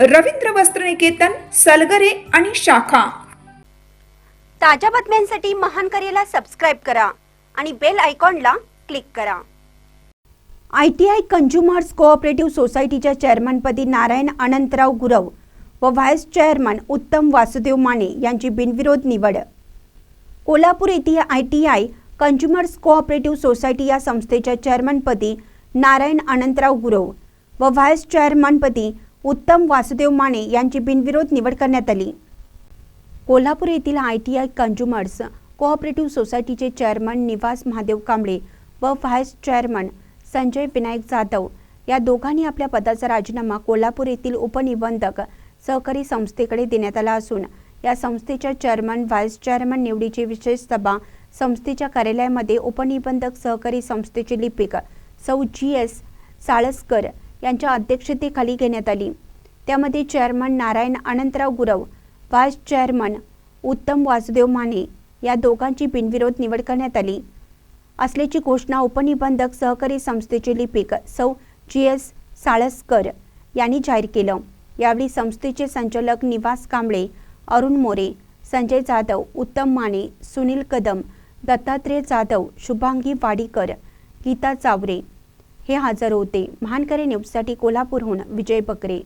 रवींद्र वस्त्रनिकेतन सलगरे आणि शाखा. ताज्या बातम्यांसाठी महान करेला सबस्क्राईब करा आणि बेल आयकॉनला क्लिक करा. I T I consumers cooperative सोसायटीच्या चेअरमनपदी नारायण अनंतराव गुरव व व्हाईस चेअरमन उत्तम वासुदेव माने यांची बिनविरोध निवड. कोल्हापूर येथील I T I consumers cooperative society या संस्थेच्या चेअरमनपदी नारायण अनंतराव गुरव व व्हाईस चेअरमनपदी उत्तम वासुदेव माने यांची बिनविरोध निवड करण्यात आली. कोल्हापूर येथील I T I consumers cooperative सोसायटीचे चेअरमन निवास महादेव कांबळे व व्हाईस चेअरमन संजय विनायक जाधव या दोघांनी आपल्या पदाचा राजीनामा कोल्हापूर येथील उपनिबंधक सहकारी संस्थेकडे देण्यात आला असून या संस्थेच्या चेअरमन व्हाईस चेअरमन निवडीची विशेष सभा संस्थेच्या कार्यालयामध्ये उपनिबंधक सहकारी संस्थेचे लिपिक सौ जी एस साळसकर यांच्या अध्यक्षतेखाली घेण्यात आली. त्यामध्ये chairman Narayan Anantrao Gurav vice chairman Uttam Vasudev Mane या दोघांची बिनविरोध निवड करण्यात आली. असल्याची घोषणा उपनिबंधक सहकारी संस्थेचे लिपिक सौ जी एस साळसकर यांनी जाहीर केलं. यावेळी संस्थेचे संचालक निवास कांबळे अरुण मोरे संजय जाधव उत्तम माने सुनील कदम दत्तात्रेय जाधव शुभांगी वाडीकर गीता चावरे हे हजर होते. महानकरे न्यूजसाठी कोल्हापूरहून विजय बकरे